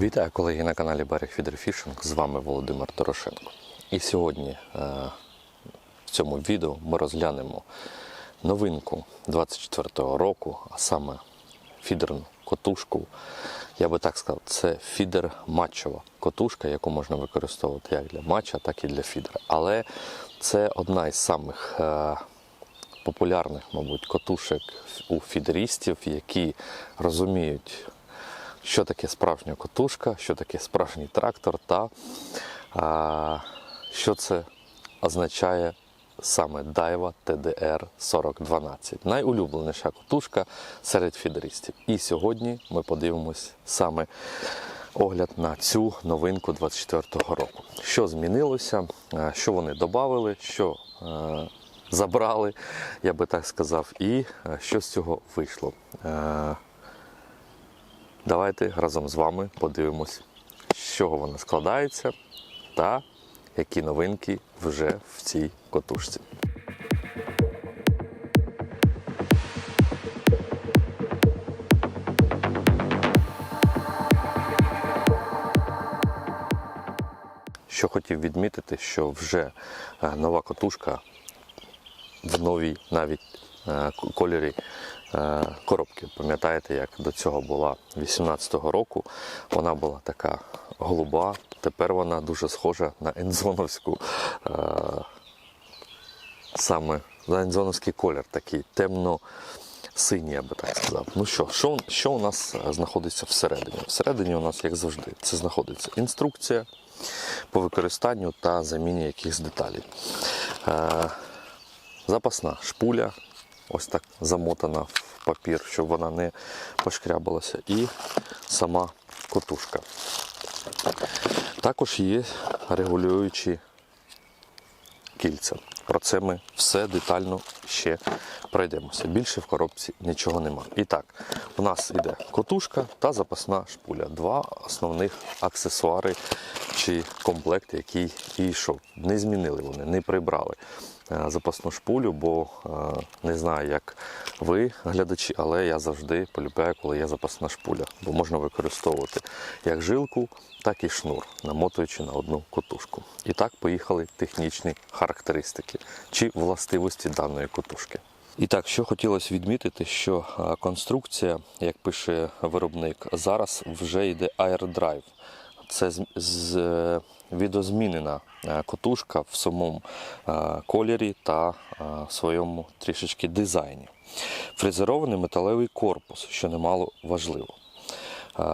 Вітаю колеги на каналі Берег Фідерфішинг. З вами Володимир Торошенко. І сьогодні е, в цьому відео ми розглянемо новинку 24-го року, а саме фідерну котушку. Я би так сказав, це фідер матчова котушка, яку можна використовувати як для матча, так і для фідера. Але це одна із самих е, популярних, мабуть, котушек у фідерістів, які розуміють що таке справжня котушка, що таке справжній трактор та а, що це означає саме Daiwa TDR 4012. Найулюбленіша котушка серед фідеристів. І сьогодні ми подивимось саме огляд на цю новинку 24-го року. Що змінилося, що вони додали, що забрали, я би так сказав, і що з цього вийшло. Давайте разом з вами подивимось, з чого вона складається та які новинки вже в цій котушці. Що хотів відмітити, що вже е, нова котушка в новій навіть е, кольорі коробки. Пам'ятаєте, як до цього була 18-го року, вона була така голуба, тепер вона дуже схожа на ензоновську. е, Саме ензоновський колір, такий темно-синій, я би так сказав. Ну що, що, що у нас е, знаходиться всередині? Всередині у нас, як завжди, це знаходиться інструкція по використанню та заміні якихось деталей. Е, запасна шпуля, ось так замотана в папір, щоб вона не пошкрябалася, і сама котушка. Також є регулюючі кільця. Про це ми все детально ще пройдемося. Більше в коробці нічого нема. І так, у нас іде котушка та запасна шпуля. Два основних аксесуари чи комплект, який і йшов. Не змінили вони, не прибрали запасну шпулю, бо е, не знаю, як ви, глядачі, але я завжди полюбляю, коли є запасна шпуля, бо можна використовувати як жилку, так і шнур, намотуючи на одну котушку. І так поїхали технічні характеристики чи властивості даної котушки. І так, що хотілося відмітити, що е, конструкція, як пише виробник, зараз вже йде AirDrive. Це з, з, е, відозмінена е, котушка в самому е, кольорі та е, своєму трішечки дизайні. Фрезерований металевий корпус, що немало важливо.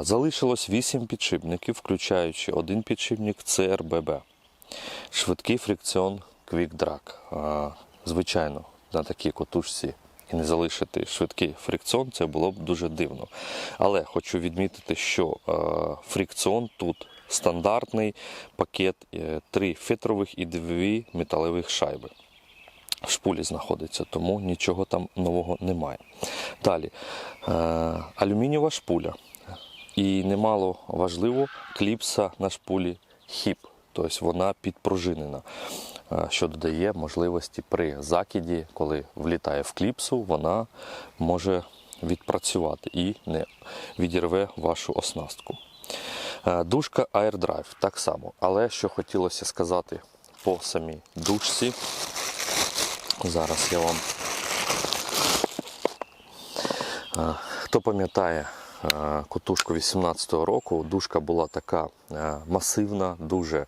Залишилось 8 підшипників, включаючи один підшипник CRBB. Швидкий фрикціон Quick Drag. Звичайно, на такій котушці і не залишити швидкий фрикціон, це було б дуже дивно. Але хочу відмітити, що фрикціон тут стандартний пакет, е, три фетрових і дві металевих шайби. В шпулі знаходиться, тому нічого там нового немає. Далі е, алюмінієва шпуля. І немало важливо, кліпса на шпулі хіп, тобто вона підпружинена, е, що додає можливості при закиді, коли влітає в кліпсу, вона може відпрацювати і не відірве вашу оснастку. Е, Дужка AirDrive так само. Але що хотілося сказати по самій дужці, зараз я вам. Е, Хто пам'ятає е, котушку 18-го року, дужка була така масивна, дуже,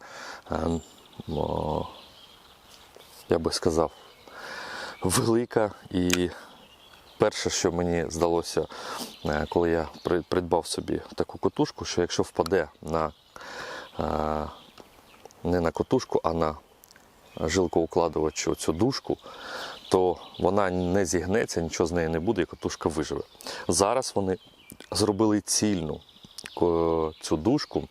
я би сказав, велика. І перше, що мені здалося, е, коли я придбав собі таку котушку, що якщо впаде на е, не на котушку, а на жилкоукладувачу цю дужку, то вона не зігнеться, нічого з неї не буде, і котушка виживе. Зараз вони зробили цільну цю дужку,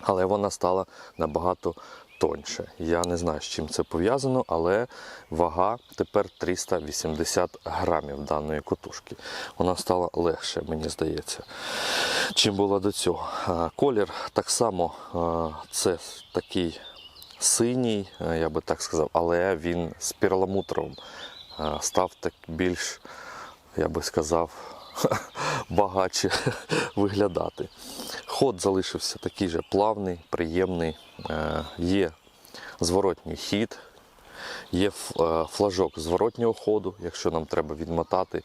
але вона стала набагато тоньше. Я не знаю, з чим це пов'язано, але вага тепер 380 грамів даної котушки. Вона стала легше, мені здається, чим була до цього. Колір так само це такий синій, я би так сказав, але він з перламутровим став так більш, я би сказав, багатше виглядати. Ход залишився такий же плавний, приємний. Е, Є зворотній хід, є е, флажок зворотнього ходу. Якщо нам треба відмотати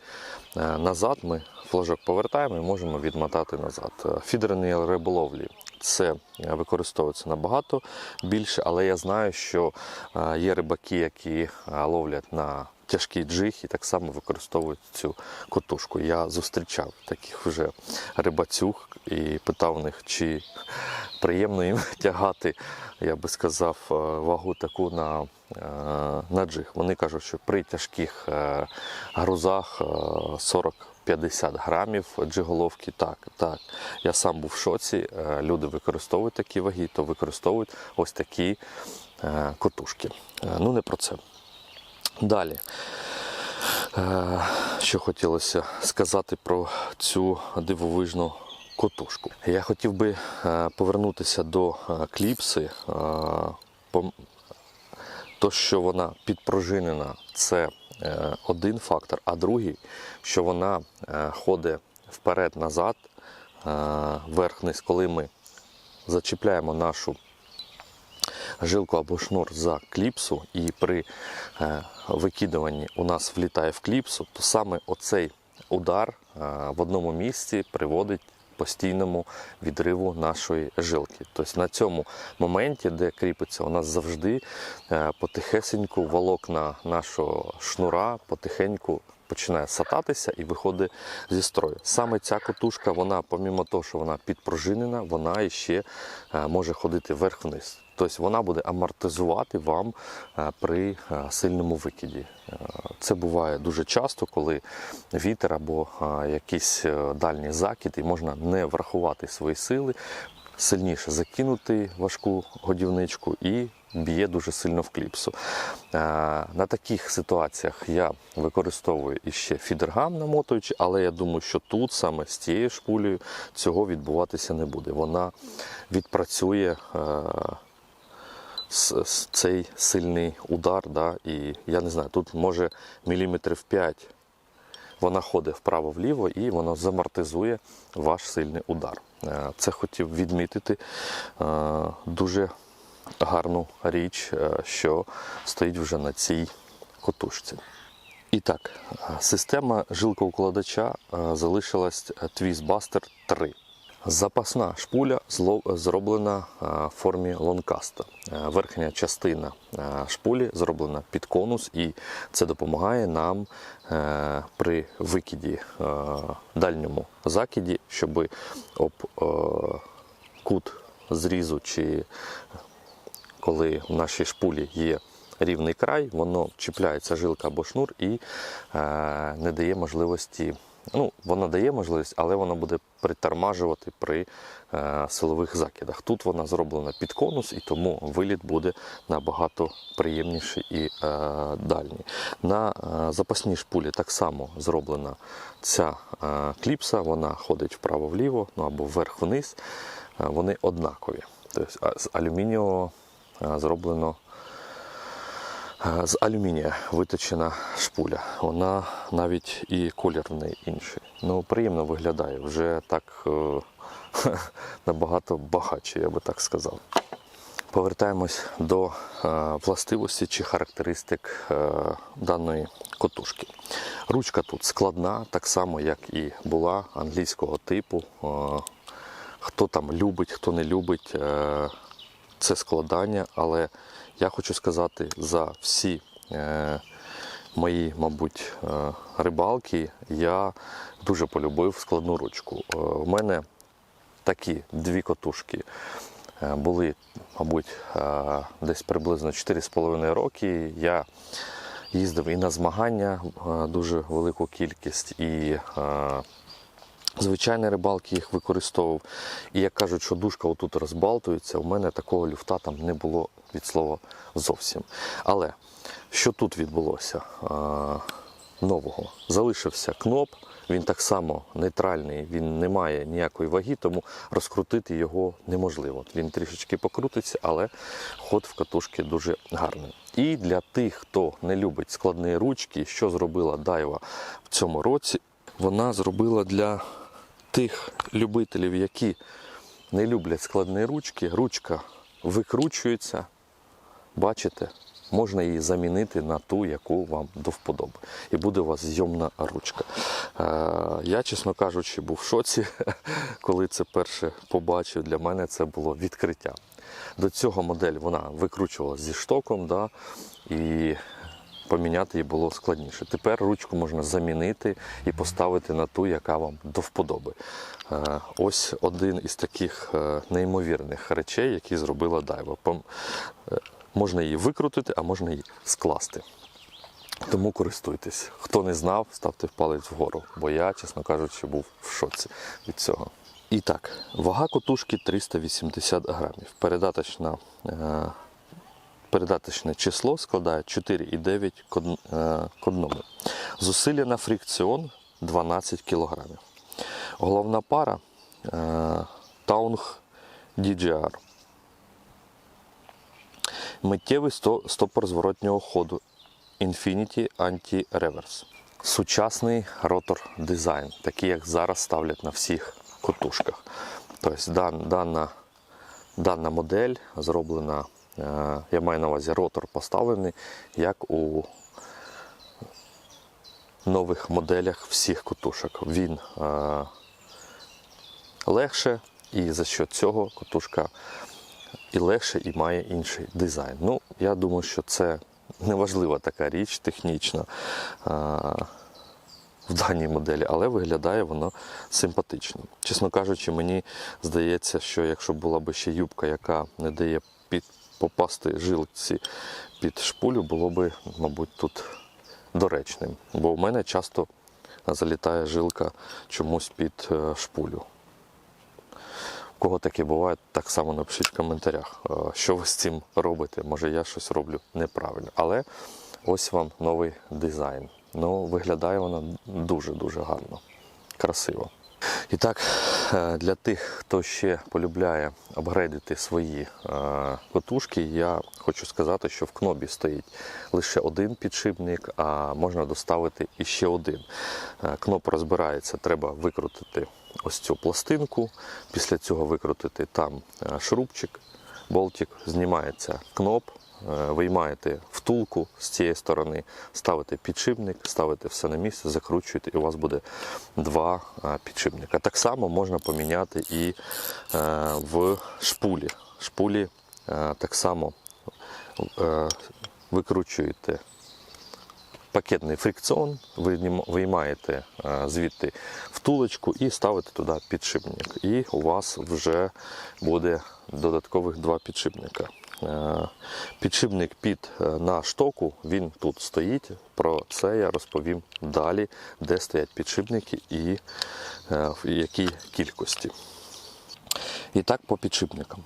е, назад, ми флажок повертаємо і можемо відмотати назад. Фідерні риболовлі це використовується набагато більше, але я знаю, що е, є рибаки, які е, ловлять на тяжкий джиг і так само використовують цю котушку. Я зустрічав таких вже рибацюг і питав у них, чи приємно їм тягати, я би сказав, е, вагу таку на на джиг. Вони кажуть, що при тяжких грузах 40 50 грамів джиголовки. Так, так. Я сам був в шоці. Е, люди використовують такі ваги, то використовують ось такі е, котушки. Е, ну, не про це. Далі. Що хотілося сказати про цю дивовижну котушку. Я хотів би повернутися до кліпси. То, що вона підпружинена, це один фактор, а другий, що вона е, ходить вперед-назад, е, вверх низ коли ми зачіпляємо нашу жилку або шнур за кліпсу, і при е, викидуванні у нас влітає в кліпсу, то саме оцей удар е, в одному місці приводить постійному відриву нашої жилки. Тобто на цьому моменті, де кріпиться, у нас завжди е, потихесеньку волокна нашого шнура потихеньку починає сататися і виходить зі строю. Саме ця котушка, вона, помімо того, що вона підпружинена, вона ще е, може ходити вверх-вниз. Тобто вона буде амортизувати вам е, при е, сильному викиді. Це буває дуже часто, коли вітер або якийсь дальній закид, і можна не врахувати свої сили, сильніше закинути важку годівничку і б'є дуже сильно в кліпсу. Е, На таких ситуаціях я використовую іще фідергам намотуючи, але я думаю, що тут саме з цією шпулею цього відбуватися не буде. Вона відпрацює. е, цей сильний удар, да, і я не знаю, тут може міліметрів 5 вона ходить вправо-вліво і воно замортизує ваш сильний удар. Е, Це хотів відмітити дуже гарну річ, е, що стоїть вже на цій котушці. І так, е, система жилковкладача е, залишилась Twistbuster 3. Запасна шпуля зроблена в формі лонкаста. Верхня частина шпулі зроблена під конус, і це допомагає нам при викиді дальньому закиді, щоб об кут зрізу чи коли в нашій шпулі є рівний край, воно чіпляється жилка або шнур і е, не дає можливості. Ну, воно дає можливість, але воно буде притормажувати при е, силових закидах. Тут вона зроблена під конус, і тому виліт буде набагато приємніший і е, дальній. На е, запасній шпулі так само зроблена ця е, кліпса, вона ходить вправо-вліво, ну або вверх-вниз. Е, вони однакові. Тобто з алюмінієвого зроблено е, з алюмінія виточена шпуля. Вона навіть і колір в неї інший. Ну, приємно виглядає, вже так е, набагато багатше, я би так сказав. Повертаємось до е, властивості чи характеристик е, даної котушки. Ручка тут складна, так само, як і була англійського типу. Е, хто там любить, хто не любить е, це складання, але я хочу сказати за всі е, мої, мабуть, е, рибалки, я дуже полюбив складну ручку. Е, У мене такі дві котушки е, були, мабуть, е, десь приблизно 4,5 роки. Я їздив і на змагання е, дуже велику кількість, і звичайні рибалки їх використовував. І як кажуть, що дужка отут розбалтується, у мене такого люфта там не було від слова зовсім. Але що тут відбулося? А, Нового залишився кноп, він так само нейтральний, він не має ніякої ваги, тому розкрутити його неможливо. Він трішечки покрутиться, але ход в катушки дуже гарний. І для тих, хто не любить складні ручки, що зробила Дайва в цьому році, вона зробила для тих любителів, які не люблять складні ручки, ручка викручується. Бачите, можна її замінити на ту, яку вам до вподоби. І буде у вас зйомна ручка. Е, я, чесно кажучи, був в шоці, коли це перше побачив. Для мене це було відкриття. До цього модель вона викручувалася зі штоком, да, і поміняти її було складніше. Тепер ручку можна замінити і поставити на ту, яка вам до вподоби. Е, Ось один із таких е, неймовірних речей, які зробила Дайва. Е, Можна її викрутити, а можна її скласти. Тому користуйтесь. Хто не знав, ставте палець вгору, бо я, чесно кажучи, був в шоці від цього. І так, вага котушки 380 грамів. Передаточна, передаточне число складає 4,9 к од- е, к одному. Зусилля на фрикціон 12 кг. Головна пара е, Taung DJR. Миттєвий стопор зворотнього ходу Infinity Anti-Reverse. Сучасний ротор дизайн, такий як зараз ставлять на всіх котушках. Тобто дан- дана, дана модель зроблена, я маю на увазі ротор поставлений, як у нових моделях всіх котушок. Він е, легше, і за що цього котушка і легше, і має інший дизайн. Ну, я думаю, що це неважлива така річ технічна в даній моделі, але виглядає воно симпатично. Чесно кажучи, мені здається, що якщо була б ще юбка, яка не дає під, попасти жилці під шпулю, було б, мабуть, тут доречним. Бо в мене часто залітає жилка чомусь під е, шпулю. У кого таке буває, так само напишіть в коментарях, е, що ви з цим робите. Може я щось роблю неправильно. Але ось вам новий дизайн. Ну, виглядає воно дуже-дуже гарно, красиво. І так, е, для тих, хто ще полюбляє апгрейдити свої е, котушки, я хочу сказати, що в кнобі стоїть лише один підшипник, а можна доставити іще один. Е, Кноп розбирається, треба викрутити ось цю пластинку, після цього викрутити там шурупчик, болтик, знімається кноп, виймаєте втулку з цієї сторони, ставите підшипник, ставите все на місце, закручуєте, і у вас буде два е, підшипника. Так само можна поміняти і е, в шпулі. Шпулі е, так само е, викручуєте пакетний фрикціон, виймаєте е, звідти втулочку і ставите туди підшипник. І у вас вже буде додаткових два підшипника. Е, Підшипник під е, на штоку, він тут стоїть. Про це я розповім далі, де стоять підшипники і е, в якій кількості. І так по підшипникам.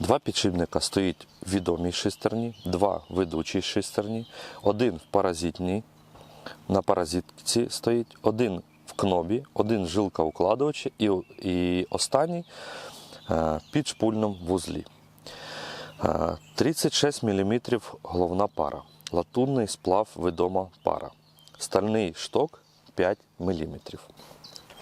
Два підшипника стоїть в відомій шестерні, два ведучій шестерні, один в паразитній, на паразитці стоїть, один в кнобі, один жилка укладувачі і, і останній в підшпульному вузлі. Е, 36 мм головна пара. Латунний сплав відома пара. Стальний шток 5 мм.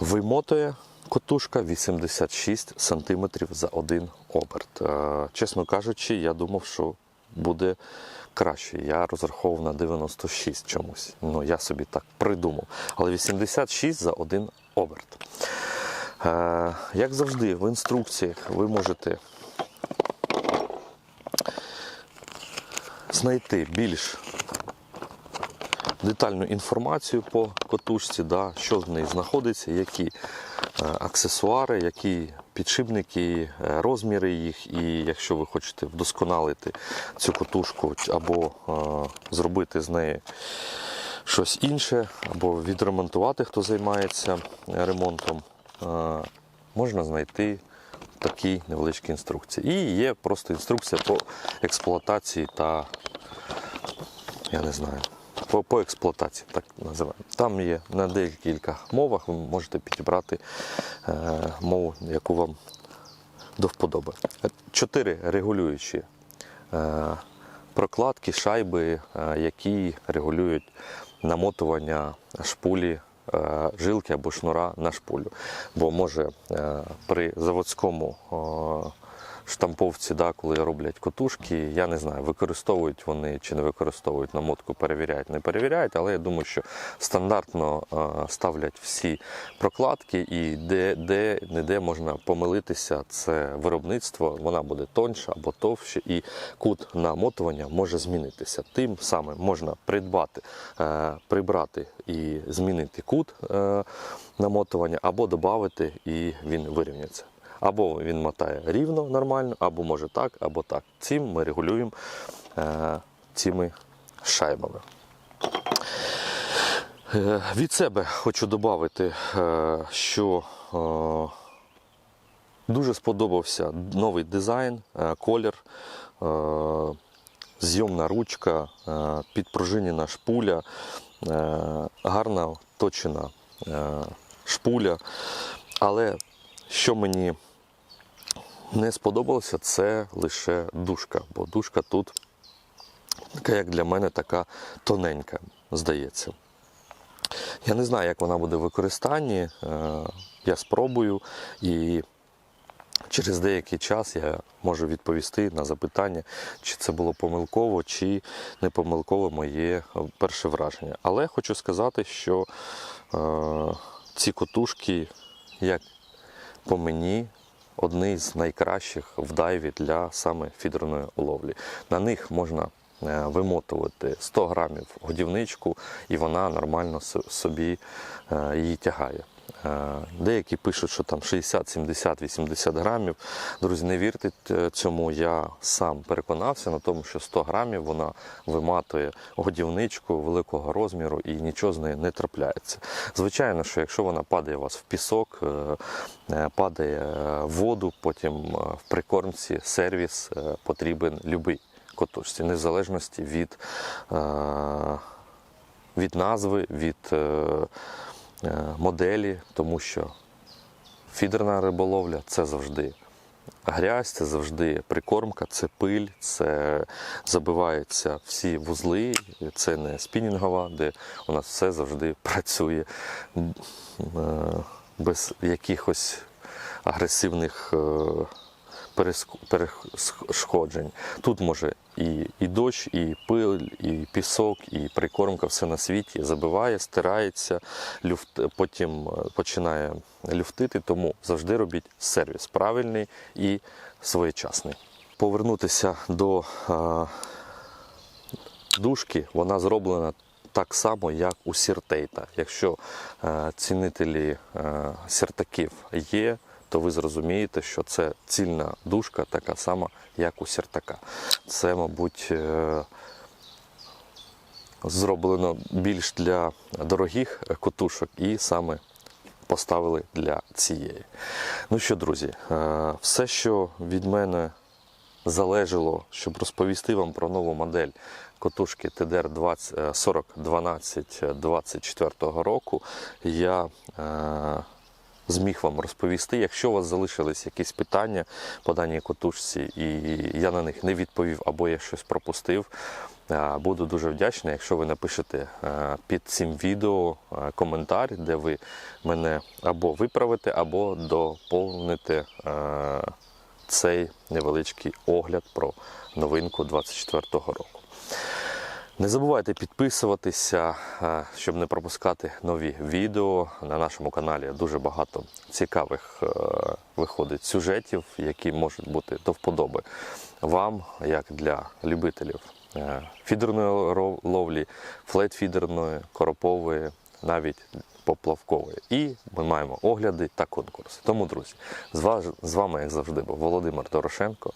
Вимотує котушка 86 см за один оберт. Е, Чесно кажучи, я думав, що буде краще. Я розраховував на 96 чомусь. Ну, я собі так придумав. Але 86 за один оберт. Е, Як завжди, в інструкціях ви можете знайти більш детальну інформацію по котушці, да, що в неї знаходиться, які е, аксесуари, які підшипники, е, розміри їх, і якщо ви хочете вдосконалити цю котушку або е, зробити з неї щось інше, або відремонтувати, хто займається ремонтом, можна знайти такі невеличкі інструкції. І є просто інструкція по експлуатації та я не знаю. По, по експлуатації, так називаємо. Там є на декілька мовах, ви можете підібрати е, мову, яку вам до вподоби. Чотири регулюючі е, прокладки, шайби, е, які регулюють намотування шпулі е, жилки або шнура на шпулю. Бо може е, при заводському штамповці, да, коли роблять котушки, я не знаю, використовують вони чи не використовують намотку, перевіряють, не перевіряють, але я думаю, що стандартно е, ставлять всі прокладки, і де, де не де можна помилитися, це виробництво, вона буде тоньша або товще, і кут намотування може змінитися. Тим самим можна придбати, е, прибрати і змінити кут е, намотування, або додати, і він вирівняться. Або він мотає рівно, нормально, або може так, або так. Цим ми регулюємо е, цими шайбами. Е, від себе хочу додати, е, що е, дуже сподобався новий дизайн, е, колір, е, зйомна ручка, е, підпружинена шпуля, е, гарна точена е, шпуля. Але що мені не сподобалося, це лише дужка, бо дужка тут, така, як для мене, така тоненька, здається. Я не знаю, як вона буде в використанні. е, Я спробую і через деякий час я можу відповісти на запитання, чи це було помилково, чи не помилково моє перше враження. Але хочу сказати, що е, ці котушки, як по мені, одні з найкращих в дайві для саме фідерної ловлі. На них можна е, вимотувати 100 грамів годівничку, і вона нормально собі е, її тягає. Е, Деякі пишуть, що там 60, 70, 80 грамів. Друзі, не вірте е, цьому. Я сам переконався на тому, що 100 грамів вона виматує годівничку великого розміру і нічого з нею не трапляється. Звичайно, що якщо вона падає у вас в пісок, е, падає в воду, потім в прикормці сервіс потрібен любий котушці, незалежності від, від назви, від моделі, тому що фідерна риболовля це завжди грязь, це завжди прикормка, це пиль, це забиваються всі вузли, це не спінінгова, де у нас все завжди працює е, без якихось агресивних е, перешкоджень. Тут може і, і дощ, і пил, і пісок, і прикормка, все на світі забиває, стирається, люфт, потім е, починає люфтити, тому завжди робіть сервіс правильний і своєчасний. Повернутися до е, дужки, вона зроблена так само, як у сіртейта. Якщо е, цінителі е, сіртаків є, то ви зрозумієте, що це цільна дужка така сама, як у сіртака. Це, мабуть, е, зроблено більш для дорогих котушок і саме поставили для цієї. Ну що, друзі, е, все, що від мене залежало, щоб розповісти вам про нову модель котушки 20, 4012 24 року, я е, зміг вам розповісти. Якщо у вас залишились якісь питання по даній котушці, і я на них не відповів або я щось пропустив, е, буду дуже вдячний, якщо ви напишете е, під цим відео е, коментар, де ви мене або виправите, або доповните. цей невеличкий огляд про новинку 24-го року. Не забувайте підписуватися, е, щоб не пропускати нові відео. На нашому каналі дуже багато цікавих е, виходить сюжетів, які можуть бути до вподоби вам, як для любителів е, фідерної ловлі, флетфідерної, коропової, навіть поплавкової. І ми маємо огляди та конкурси. Тому, друзі, з вами, як завжди, був Володимир Дорошенко,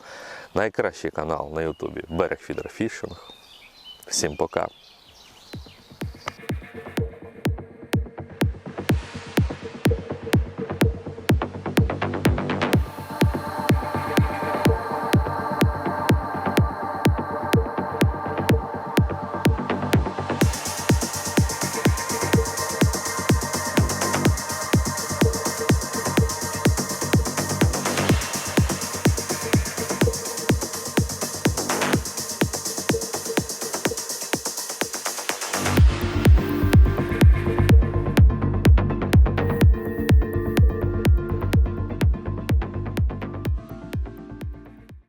найкращий канал на Ютубі Берег Фідерфішинг. Всім пока.